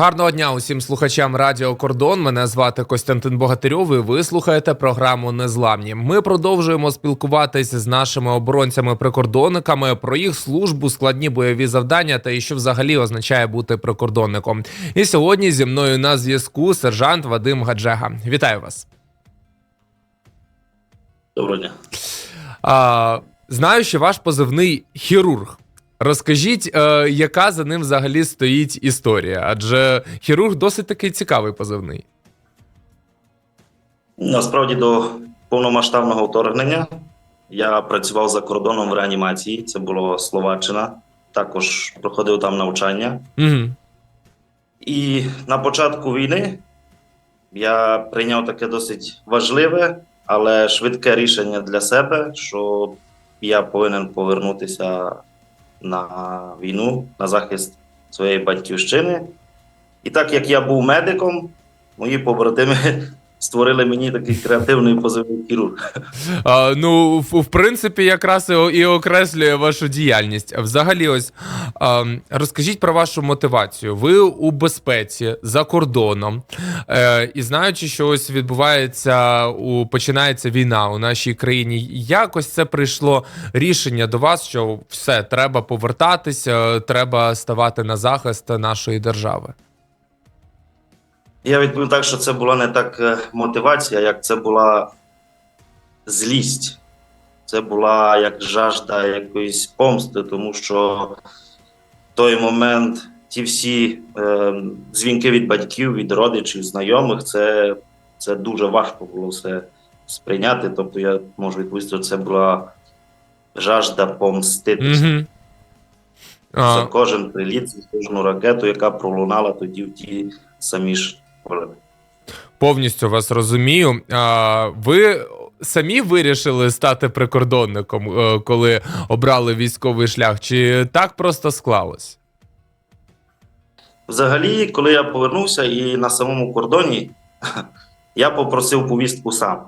Гарного дня усім слухачам Радіо Кордон. Мене звати Костянтин Богатирьов. і Ви слухаєте програму Незламні. Ми продовжуємо спілкуватися з нашими оборонцями-прикордонниками про їх службу, складні бойові завдання та і що взагалі означає бути прикордонником. І сьогодні зі мною на зв'язку сержант Вадим Гаджега. Вітаю вас. Доброго дня. А, знаю, що ваш позивний хірург. Розкажіть, е, яка за ним взагалі стоїть історія? Адже хірург досить такий цікавий позивний. Насправді до повномасштабного вторгнення я працював за кордоном в реанімації. Це було Словаччина. Також проходив там навчання. Угу. І на початку війни я прийняв таке досить важливе, але швидке рішення для себе, що я повинен повернутися на війну, на захист своєї батьківщини. І так як я був медиком, мої побратими створили мені такий креативний позивний хірург. А, ну, в, в принципі, якраз і, і окреслює вашу діяльність. Взагалі, ось а, розкажіть про вашу мотивацію. Ви у безпеці за кордоном, е, і знаючи, що ось відбувається у починається війна у нашій країні. Якось це прийшло рішення до вас, що все треба повертатися, треба ставати на захист нашої держави. Я відповім так, що це була не так е, мотивація, як це була злість. Це була як жажда якоїсь помсти, тому що в той момент ті всі е, дзвінки від батьків, від родичів, знайомих, це, це дуже важко було все сприйняти. Тобто, я можу відповісти, що це була жажда помститися Угу. за кожен приліт, за кожну ракету, яка пролунала тоді в ті самі ж поля. Повністю вас розумію. А, ви самі вирішили стати прикордонником, е, коли обрали військовий шлях, чи так просто склалось? Взагалі, коли я повернувся і на самому кордоні, я попросив повістку сам.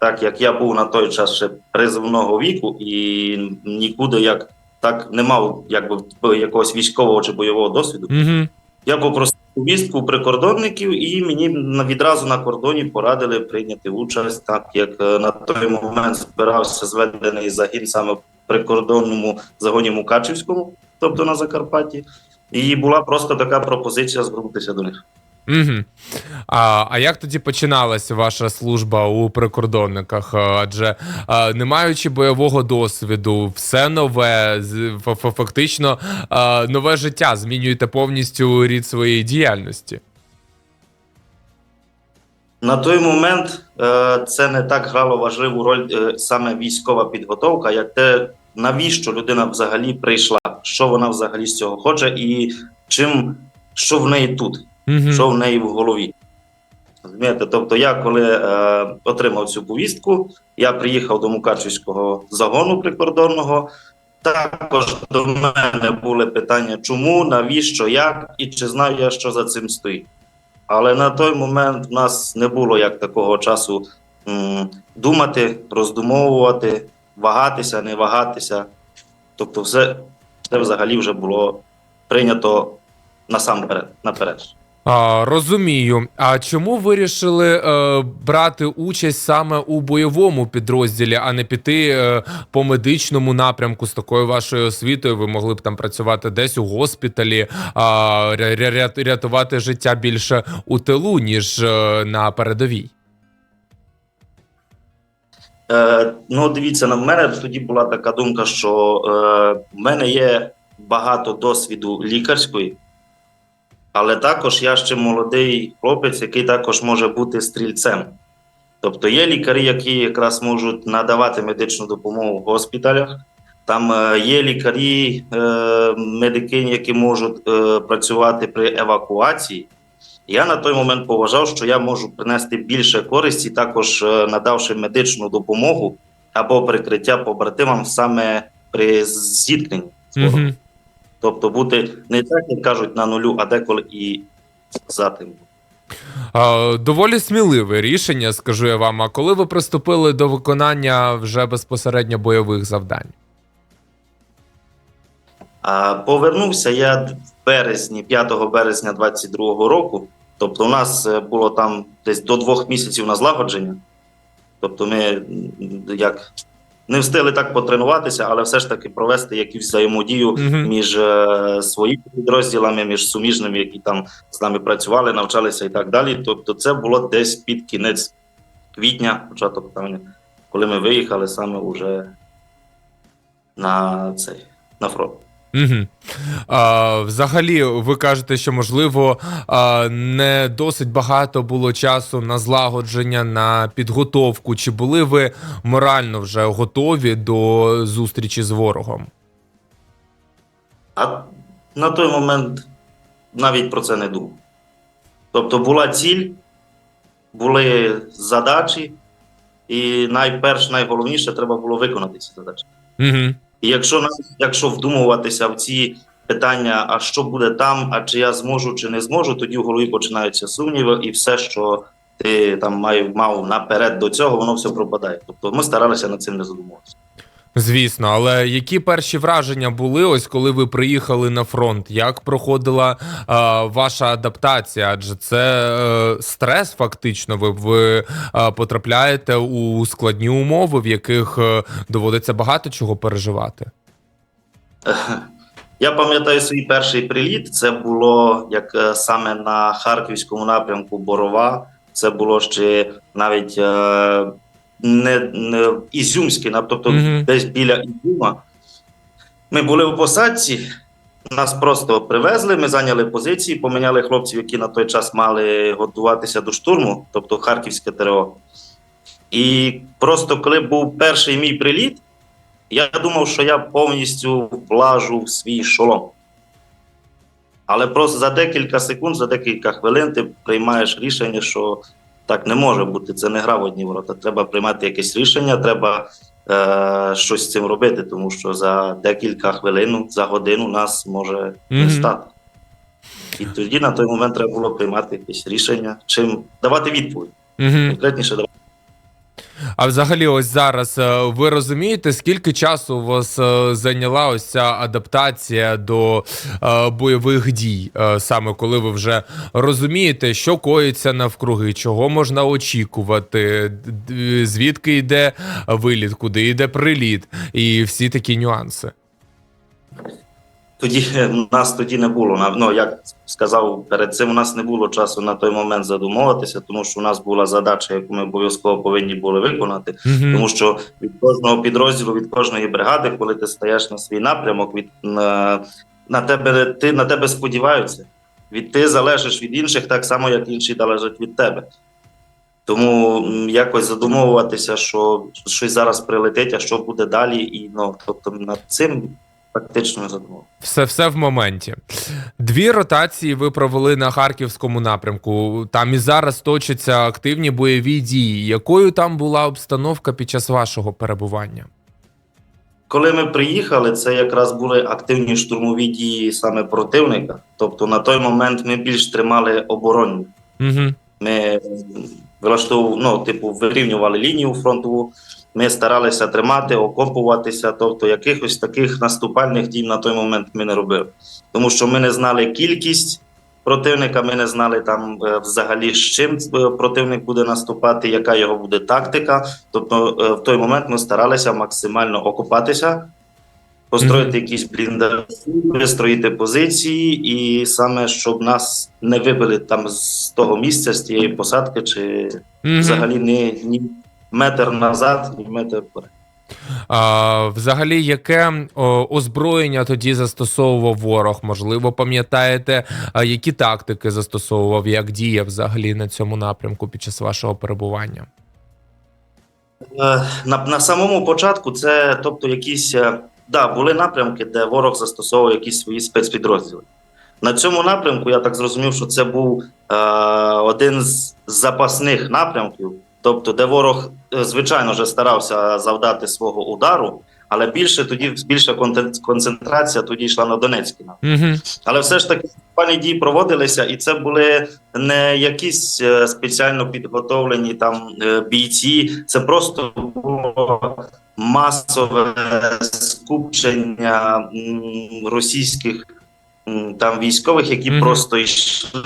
Так як я був на той час ще призовного віку і нікуди як так не мав якби якогось військового чи бойового досвіду. Угу. Я попросив повістку прикордонників, і мені відразу на кордоні порадили прийняти участь, так як е, на той момент збирався зведений загін саме в прикордонному загоні Мукачівському, тобто на Закарпатті. І була просто така пропозиція звернутися до них. Угу. А, а як тоді починалася ваша служба у прикордонниках? Адже а, не маючи бойового досвіду, все нове, фактично а, нове життя, змінюєте повністю рід своєї діяльності. На той момент е, це не так грало важливу роль е, саме військова підготовка, як те, навіщо людина взагалі прийшла, що вона взагалі з цього хоче, і чим що в неї тут, Угу. що в неї в голові. Розумієте? Тобто, я коли е, отримав цю повістку, я приїхав до Мукачівського загону прикордонного. Також до мене були питання, чому, навіщо, як і чи знаю я, що за цим стоїть. Але на той момент в нас не було як такого часу м, думати, роздумовувати, вагатися, не вагатися. Тобто, все, все взагалі вже було прийнято насамперед, наперед. А, розумію. А чому вирішили е, брати участь саме у бойовому підрозділі, а не піти е, по медичному напрямку з такою вашою освітою? Ви могли б там працювати десь у госпіталі, а, ря- рятувати життя більше у тилу, ніж е, на передовій. Е, ну, дивіться, на мене тоді була така думка, що е, в мене є багато досвіду лікарської, але також я ще молодий хлопець, який також може бути стрільцем. Тобто є лікарі, які якраз можуть надавати медичну допомогу в госпіталях. Там е, є лікарі, е, медикині, які можуть е, працювати при евакуації. Я на той момент поважав, що я можу принести більше користі, також надавши медичну допомогу або прикриття побратимам саме при зіткненні. з ворогом. Тобто бути не так, як кажуть, на нулю, а деколи і за тим. Доволі сміливе рішення, скажу я вам. А коли ви приступили до виконання вже безпосередньо бойових завдань? Повернувся я в березні, 5 березня 22 року. Тобто, у нас е, було там десь до двох місяців на злагодження. Тобто, ми як не встигли так потренуватися, але все ж таки провести якусь взаємодію Мгм. між е, своїми підрозділами, між суміжними, які там з нами працювали, навчалися і так далі. Тобто, це було десь під кінець квітня, початок травня, коли ми виїхали саме уже на цей на фронт. Угу. А, взагалі, ви кажете, що можливо а, не досить багато було часу на злагодження, на підготовку. Чи були ви морально вже готові до зустрічі з ворогом? А на той момент навіть про це не думав. Тобто була ціль, були задачі, і найперш, найголовніше треба було виконати ці задачі. Угу. І якщо якщо вдумуватися в ці питання, а що буде там, а чи я зможу, чи не зможу, тоді в голові починаються сумніви, і все, що ти там мав наперед до цього, воно все пропадає. Тобто ми старалися над цим не задумуватися. Звісно, але які перші враження були, ось коли ви приїхали на фронт? Як проходила а, ваша адаптація? Адже це е, стрес, фактично. Ви, ви е, потрапляєте у складні умови, в яких е, доводиться багато чого переживати. Я пам'ятаю свій перший приліт. Це було як е, саме на харківському напрямку Борова. Це було ще навіть е, не, не Ізюмське, на- тобто Мгм. десь біля Ізюма. Ми були у посадці, нас просто привезли, ми зайняли позиції, поміняли хлопців, які на той час мали готуватися до штурму, тобто Харківське ТРО. І просто коли був перший мій приліт, я думав, що я повністю влажу в свій шолом. Але просто за декілька секунд, за декілька хвилин ти приймаєш рішення, що так не може бути. Це не гра в одні ворота. Треба приймати якесь рішення, треба е, щось з цим робити, тому що за декілька хвилин, за годину нас може не стати. І тоді на той момент треба було приймати якесь рішення, чим давати відповідь. Конкретніше давати. А взагалі, ось зараз е, ви розумієте, скільки часу у вас е, зайняла ось ця адаптація до е, бойових дій, саме коли ви вже розумієте, що коїться навкруги, чого можна очікувати, звідки йде виліт, куди йде приліт, і всі такі нюанси. Тоді е, нас тоді не було. Ну, як сказав перед цим, у нас не було часу на той момент задумуватися, тому що у нас була задача, яку ми обов'язково повинні були виконати. Мгм. Тому що від кожного підрозділу, від кожної бригади, коли ти стаєш на свій напрямок, від на, на тебе ти на тебе сподіваються. Від ти залежиш від інших, так само як інші залежать від тебе. Тому якось задумовуватися, що щось зараз прилетить, а що буде далі, і ну тобто над цим не задумував. Все, все в моменті. Дві ротації ви провели на харківському напрямку. Там і зараз точаться активні бойові дії. Якою там була обстановка під час вашого перебування? Коли ми приїхали, це якраз були активні штурмові дії саме противника. Тобто на той момент ми більш тримали оборонні. Угу. Ми влаштовували, ну, типу, вирівнювали лінію фронтову. Ми старалися тримати, окопуватися. Тобто, якихось таких наступальних дій на той момент ми не робили. Тому що ми не знали кількість противника, ми не знали там е, взагалі з чим е, противник буде наступати, яка його буде тактика. Тобто, е, в той момент ми старалися максимально окопатися, построїти якісь бліндажі, вистроїти позиції, і саме щоб нас не вибили там з того місця, з тієї посадки, чи взагалі ні, ні метр назад, ні метр вперед. А, взагалі, яке о, озброєння тоді застосовував ворог? Можливо, пам'ятаєте, які тактики застосовував, як діяв взагалі на цьому напрямку під час вашого перебування? Е, На, на самому початку це, тобто, якісь е, да, були напрямки, де ворог застосовував якісь свої спецпідрозділи. На цьому напрямку я так зрозумів, що це був е, один з запасних напрямків, тобто, де ворог, е, звичайно, вже старався завдати свого удару, але більше тоді більша концентрація тоді йшла на Донецький напрямок. Угу. Але все ж таки пані дії проводилися, і це були не якісь е, спеціально підготовлені там е, бійці. Це просто було масове скупчення російських там військових, які Мгм. просто йшли,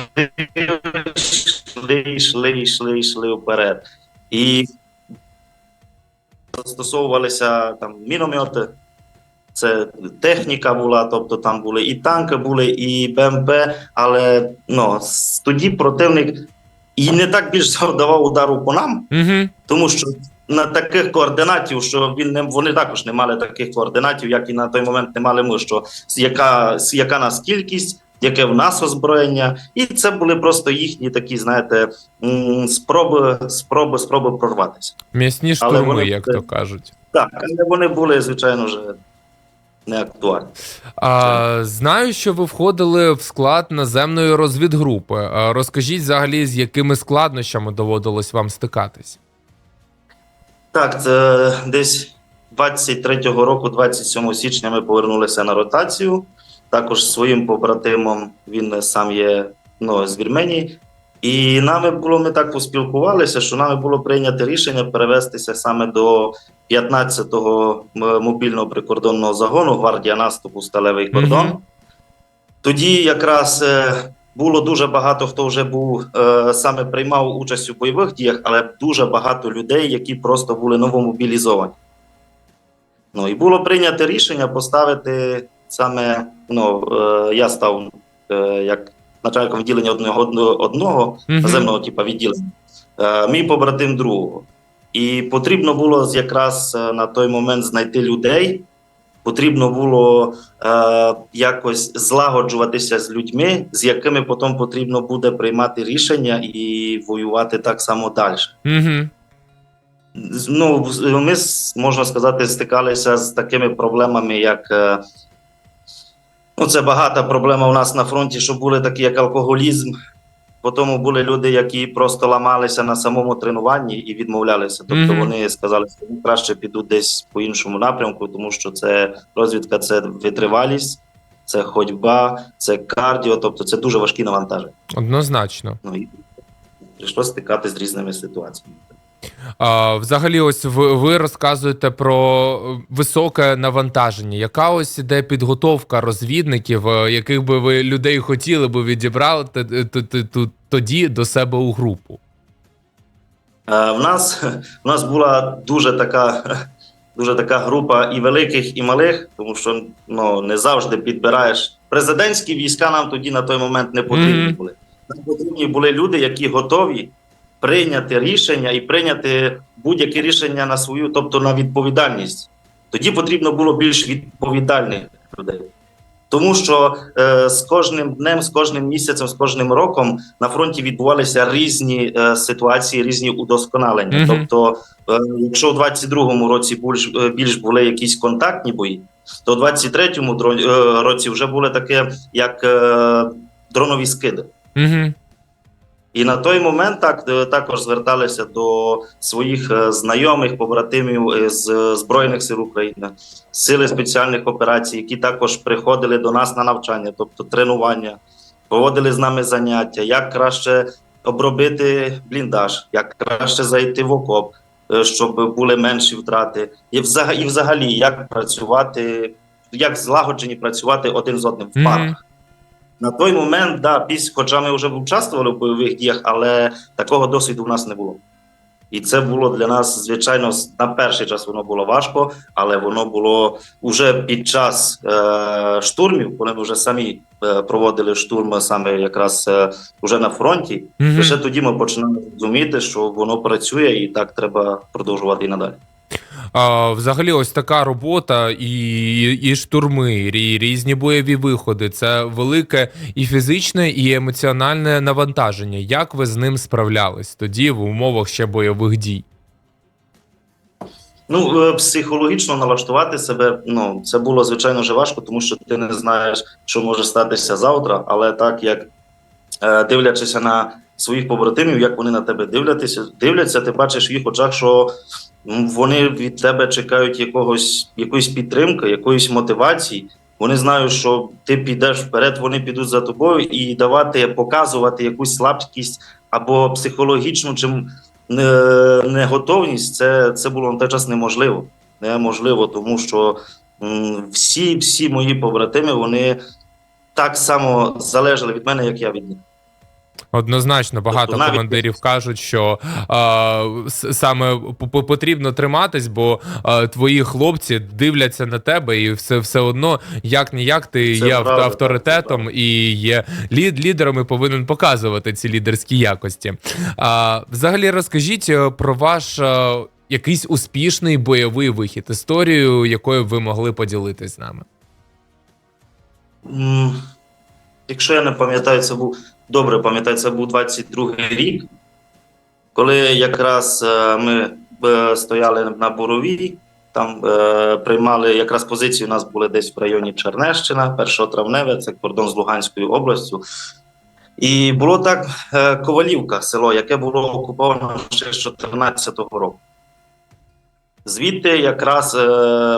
йшли, йшли, йшли, йшли вперед. І застосовувалися там міномети, це техніка була, тобто там були і танки були, і БМП, але ну, тоді противник і не так більш завдавав удару по нам, Угу. тому що на таких координатів, що він не вони також не мали таких координатів, як і на той момент не мали ми, що яка, яка нас кількість, яке в нас озброєння, і це були просто їхні такі, знаєте, спроби, спроби, спроби прорватися. М'ясні штурми, вони як то кажуть. Так, але вони були, звичайно, вже не актуальні. А, знаю, що ви входили в склад наземної розвідгрупи. А, розкажіть взагалі, з якими складнощами доводилось вам стикатись? Так, це десь 23-го року, 27 січня, ми повернулися на ротацію. Також своїм побратимом він сам є ну, з Вірменії. І нами було, ми так поспілкувалися, що нами було прийнято рішення перевестися саме до 15-го мобільного прикордонного загону гвардія наступу Сталевий кордон. Мгм. Тоді якраз е, було дуже багато хто вже був е, саме приймав участь у бойових діях, але дуже багато людей, які просто були новомобілізовані. Ну і було прийнято рішення поставити саме. Ну е, я став е, як начальником відділення одного одного, наземного типу відділення, е, мій побратим другого. І потрібно було якраз на той момент знайти людей. Потрібно було е, якось злагоджуватися з людьми, з якими потім потрібно буде приймати рішення і воювати так само далі. Угу. З- Ну, ми можна сказати, стикалися з такими проблемами, як ну, це багата проблема у нас на фронті, що були такі, як алкоголізм. Потім були люди, які просто ламалися на самому тренуванні і відмовлялися. Тобто вони сказали, що «Ну, краще підуть десь по іншому напрямку, тому що це розвідка, це витривалість, це ходьба, це кардіо, тобто це дуже важкі навантаження. Однозначно. Ну і прийшлося стикати з різними ситуаціями. А, взагалі, ось ви, ви розказуєте про е, високе навантаження. Яка ось іде підготовка розвідників, е, яких би ви людей хотіли би відібрати т- т- т- т- тоді до себе у групу? Е, В нас, в нас була дуже така, дуже така група і великих, і малих, тому що ну, не завжди підбираєш. Президентські війська нам тоді на той момент не потрібні були. Нам потрібні були люди, які готові прийняти рішення і прийняти будь-яке рішення на свою, тобто на відповідальність. Тоді потрібно було більш відповідальних людей. Тому що е, з кожним днем, з кожним місяцем, з кожним роком на фронті відбувалися різні е, ситуації, різні удосконалення. Мгм. Тобто, е, якщо у 22-му році більш, е, більш були якісь контактні бої, то у 23-му дро- е, році вже були таке, як е, дронові скиди. Угу. І на той момент так е, також зверталися до своїх е, знайомих, побратимів е, з Збройних сил України, сили спеціальних операцій, які також приходили до нас на навчання, тобто тренування, проводили з нами заняття, як краще обробити бліндаж, як краще зайти в окоп, щоб були менші втрати, і взагалі, і взагалі як працювати, як злагоджені працювати один з одним в парах. На той момент, да, після, хоча ми вже участвували в бойових діях, але такого досвіду в нас не було. І це було для нас, звичайно, на перший час воно було важко, але воно було вже під час е, штурмів, ми вже самі е, проводили штурми саме якраз е, вже на фронті. Лише тоді ми починали розуміти, що воно працює, і так треба продовжувати і надалі. А, взагалі, ось така робота, і, і штурми, і різні бойові виходи. Це велике і фізичне, і емоціональне навантаження. Як ви з ним справлялись тоді в умовах ще бойових дій? Ну, е, психологічно налаштувати себе, ну це було звичайно вже важко, тому що ти не знаєш, що може статися завтра. Але так як е, дивлячися на своїх побратимів, як вони на тебе дивляться, дивляться, ти бачиш в їх очах, що вони від тебе чекають якогось якоїсь підтримки, якоїсь мотивації. Вони знають, що ти підеш вперед, вони підуть за тобою і давати, показувати якусь слабкість або психологічну чим неготовність, це, це було на той час неможливо. Неможливо, тому що всі, всі мої побратими вони так само залежали від мене, як я від них. Однозначно, багато Тобто навіть- командирів кажуть, що е, саме потрібно триматись, бо е, твої хлопці дивляться на тебе, і все, все одно, як ніяк, ти Це є правда, авторитетом і є лід, лідером і повинен показувати ці лідерські якості. А, взагалі, розкажіть е, про ваш. е, Якийсь успішний бойовий вихід, історію, якою ви могли поділитись з нами. Якщо я не пам'ятаю, це був добре пам'ятаю, це був 22-й рік, коли якраз е, ми е, стояли на Боровій, там е, приймали якраз позиції. У нас були десь в районі Чернещина, 1 травневе, це кордон з Луганською областю. І було так Ковалівка, село, яке було окуповано ще з 2014 року. Звідти якраз е,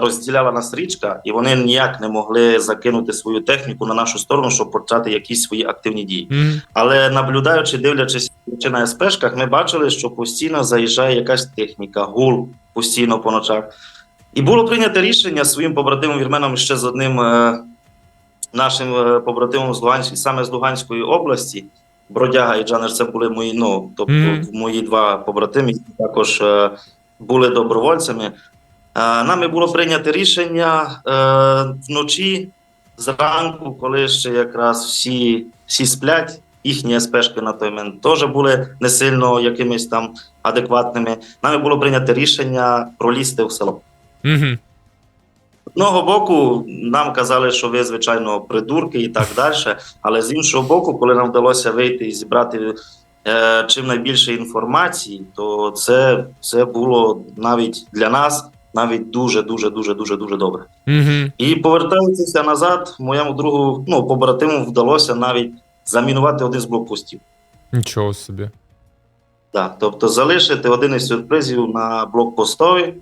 розділяла нас річка, і вони ніяк не могли закинути свою техніку на нашу сторону, щоб почати якісь свої активні дії. Мгм. Але наблюдаючи, дивлячись чи на СПшках, ми бачили, що постійно заїжджає якась техніка, гул постійно по ночах. І було прийнято рішення своїм побратимом вірменом ще з одним е, нашим е, побратимом з Луганської, саме з Луганської області. Бродяга і Джанер, це були мої, ну, тобто Мгм. мої два побратими, які також е, були добровольцями. Е, нами було прийнято рішення е, вночі, зранку, коли ще якраз всі, всі сплять, їхні СПшки на той момент теж були не сильно якимись там адекватними. Нами було прийнято рішення пролізти в село. Мгм. З одного боку, нам казали, що ви, звичайно, придурки і так далі. Але з іншого боку, коли нам вдалося вийти і зібрати е, чим найбільше інформації, то це, це було навіть для нас навіть дуже, дуже, дуже, дуже, дуже добре. Мгм. І повертаючися назад, моєму другу, ну, побратиму вдалося навіть замінувати один з блокпостів. Нічого собі. Так, тобто залишити один із сюрпризів на блокпостові.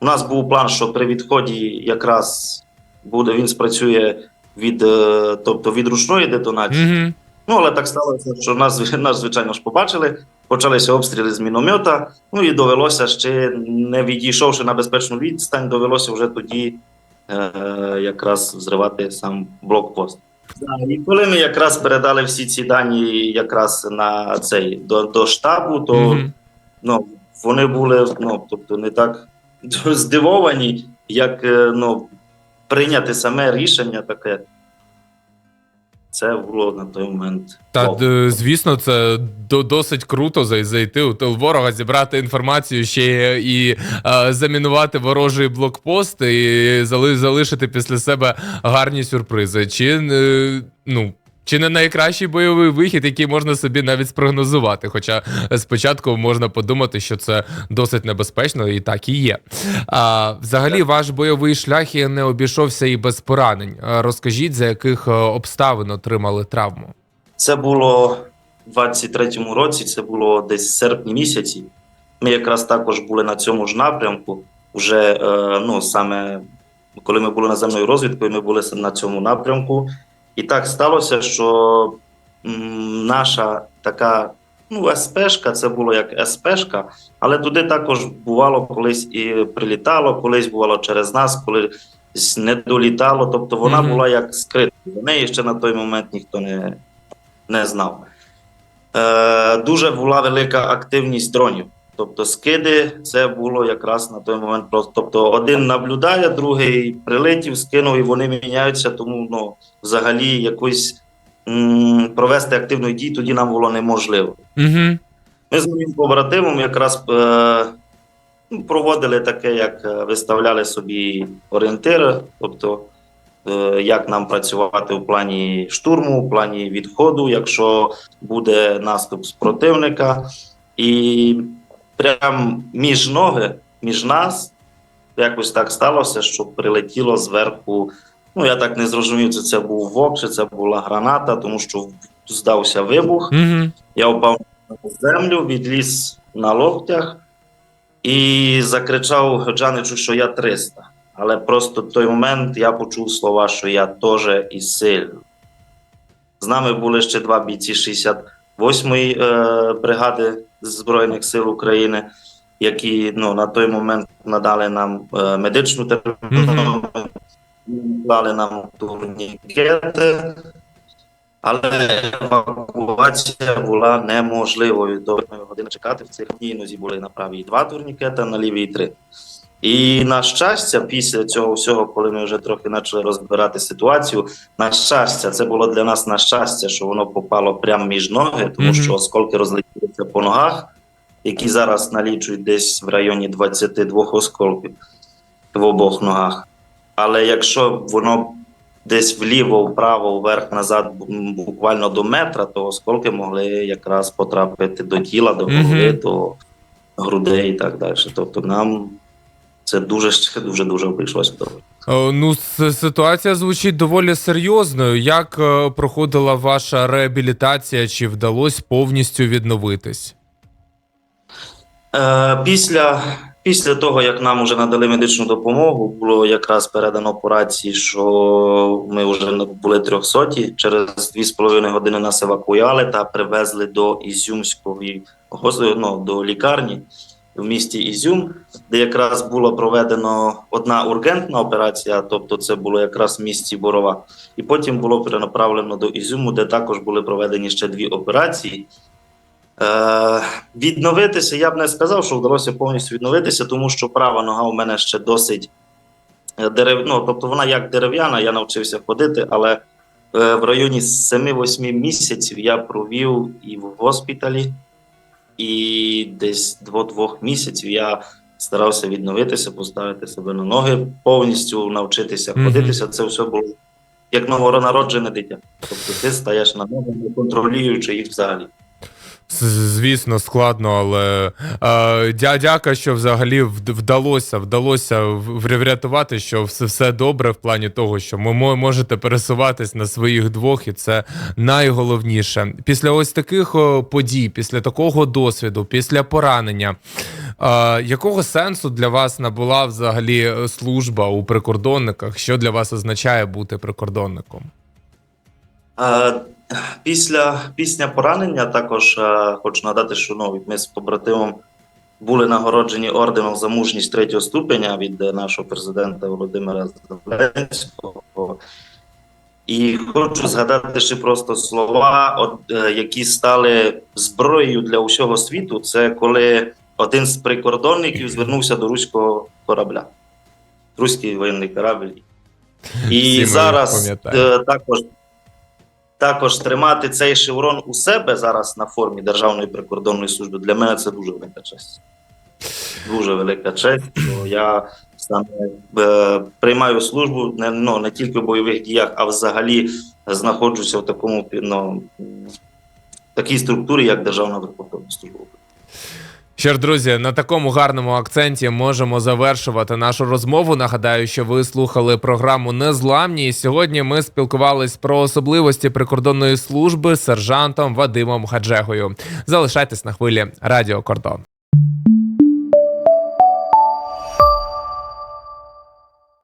У нас був план, що при відході якраз буде він спрацює від, е, тобто від ручної детонації. Мгм. Ну, але так сталося, що нас, нас, звичайно ж, побачили. Почалися обстріли з міномета. Ну і довелося ще, не відійшовши на безпечну відстань, довелося вже тоді е, якраз взривати сам блокпост. І коли ми якраз передали всі ці дані якраз на цей до, до штабу, то Мгм. ну, вони були ну, тобто не так здивовані, як е, ну, прийняти саме рішення таке. Це було на той момент. Та д- звісно, це до- досить круто зайти у тил ворога, зібрати інформацію ще і е, замінувати ворожий блокпост і зали- залишити після себе гарні сюрпризи. Чи е, ну. Чи не найкращий бойовий вихід, який можна собі навіть спрогнозувати? Хоча спочатку можна подумати, що це досить небезпечно, і так і є. А, взагалі, ваш бойовий шлях і не обійшовся і без поранень. Розкажіть, за яких е, обставин отримали травму? Це було в 23-му році, це було десь в серпні місяці. Ми якраз також були на цьому ж напрямку. Вже е, ну, саме коли ми були наземною розвідкою, ми були на цьому напрямку. І так сталося, що наша така ну, СПшка, це було як СПшка, але туди також бувало колись і прилітало, колись бувало через нас, колись не долітало. Тобто вона Мгм. була як скрита. До неї ще на той момент ніхто не, не знав. Е, дуже була велика активність дронів. Тобто скиди, це було якраз на той момент просто. Тобто один наблюдає, другий прилетів, скинув, і вони міняються, тому ну, взагалі якось м, провести активної дії тоді нам було неможливо. Угу. Ми з моїм побратимом якраз е, ну, проводили таке, як е, виставляли собі орієнтири, тобто е, як нам працювати в плані штурму, в плані відходу, якщо буде наступ з противника. І прямо між ноги, між нас, якось так сталося, що прилетіло зверху. Ну, я так не зрозумів, чи це був вок, чи це була граната, тому що здався вибух. Угу. Я впав на землю, відліз на локтях і закричав Джаничу, що я 300. Але просто в той момент я почув слова, що я теж і сильний. З нами були ще два бійці 68-ї е, бригади Збройних сил України, які ну, на той момент надали нам е, медичну термінову дали нам турнікети, але евакуація була неможливою. До години чекати в цих одній нозі були на правій два турнікети, на лівій три. І на щастя, після цього всього, коли ми вже трохи почали розбирати ситуацію, на щастя, це було для нас на щастя, що воно попало прямо між ноги, тому Мгм. що осколки розлетілися по ногах, які зараз налічують десь в районі 22 осколків в обох ногах. Але якщо воно десь вліво, вправо, вверх, назад, буквально до метра, то осколки могли якраз потрапити до тіла, до голови, Мгм. до грудей і так далі. Тобто нам це дуже ще дуже дуже обійшлося добре. Ну, ситуація звучить доволі серйозною. Як е, проходила ваша реабілітація? Чи вдалося повністю відновитись? Е, після, після того, як нам вже надали медичну допомогу, було якраз передано по рації, що ми вже були трьохсоті. Через 2,5 години нас евакуяли та привезли до Ізюмської ну, до лікарні в місті Ізюм, де якраз було проведено одна ургентна операція, тобто це було якраз в місті Борова. І потім було перенаправлено до Ізюму, де також були проведені ще дві операції. Е, відновитися я б не сказав, що вдалося повністю відновитися, тому що права нога у мене ще досить е, дерев... ну, тобто вона як дерев'яна, я навчився ходити, але е, в районі 7-8 місяців я провів і в госпіталі, і десь до двох місяців я старався відновитися, поставити себе на ноги, повністю навчитися ходитися. Це все було як новонароджене дитя. Тобто ти стаєш на ноги, не контролюючи їх взагалі. Звісно, складно, але е, дя, дяка, що взагалі вдалося, вдалося врятувати, що все, все добре в плані того, що мо- можете пересуватись на своїх двох, і це найголовніше. Після ось таких подій, після такого досвіду, після поранення. Е, якого сенсу для вас набула взагалі служба у прикордонниках? Що для вас означає бути прикордонником? Е, Після, після поранення також е, хочу надати, що ну, ми з побратимом були нагороджені орденом за мужність третього ступеня від е, нашого президента Володимира Зеленського. І хочу згадати ще просто слова, от, е, які стали зброєю для усього світу. Це коли один з прикордонників звернувся до руського корабля, руський воєнний корабль. І ми зараз е, також, також тримати цей шеврон у себе зараз на формі Державної прикордонної служби для мене це дуже велика честь. Дуже велика честь, що я саме е, приймаю службу не, ну, не тільки в бойових діях, а взагалі знаходжуся в такому ну, такій структурі, як Державна прикордонна служба. Що ж, друзі, на такому гарному акценті можемо завершувати нашу розмову. Нагадаю, що ви слухали програму Незламні. І сьогодні ми спілкувались про особливості прикордонної служби з сержантом Вадимом Хаджегою. Залишайтесь на хвилі Радіо Кордон.